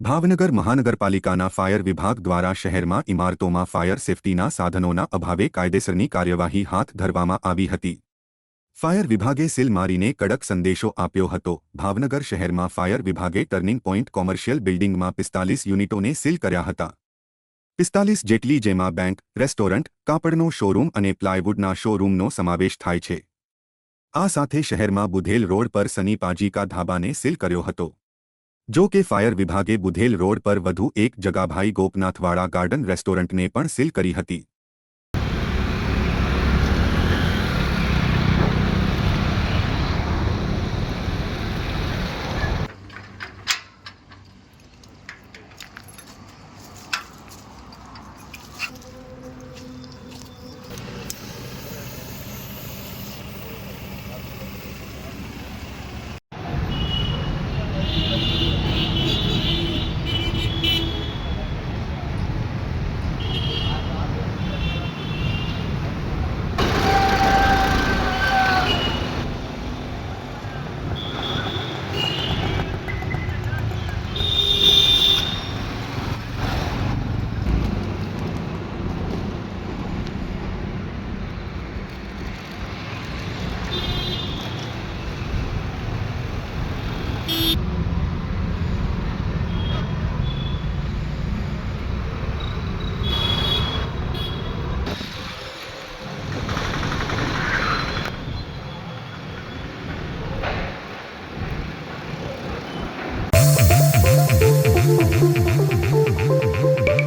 ભાવનગર મહાનગરપાલિકાના ફાયર વિભાગ દ્વારા શહેરમાં ઇમારતોમાં ફાયર સેફટીના સાધનોના અભાવે કાયદેસરની કાર્યવાહી હાથ ધરવામાં આવી હતી. ફાયર વિભાગે સીલ મારીને કડક સંદેશો આપ્યો હતો. ભાવનગર શહેરમાં ફાયર વિભાગે ટર્નિંગ પોઇન્ટ કોમર્શિયલ બિલ્ડિંગમાં પિસ્તાલીસ યુનિટોને સીલ કર્યા હતા. પિસ્તાલીસ જેટલી જેમાં બેંક, રેસ્ટોરન્ટ, કાપડનો શોરૂમ અને પ્લાયવુડના શોરૂમનો સમાવેશ થાય છે. આ સાથે શહેરમાં બુધેલ રોડ પર સની પાજીકા ધાબાને સીલ કર્યો હતો. જો કે ફાયર વિભાગે બુધેલ રોડ પર વધુ એક જગાભાઈ ગોપનાથવાળા ગાર્ડન રેસ્ટોરન્ટને પણ સીલ કરી હતી.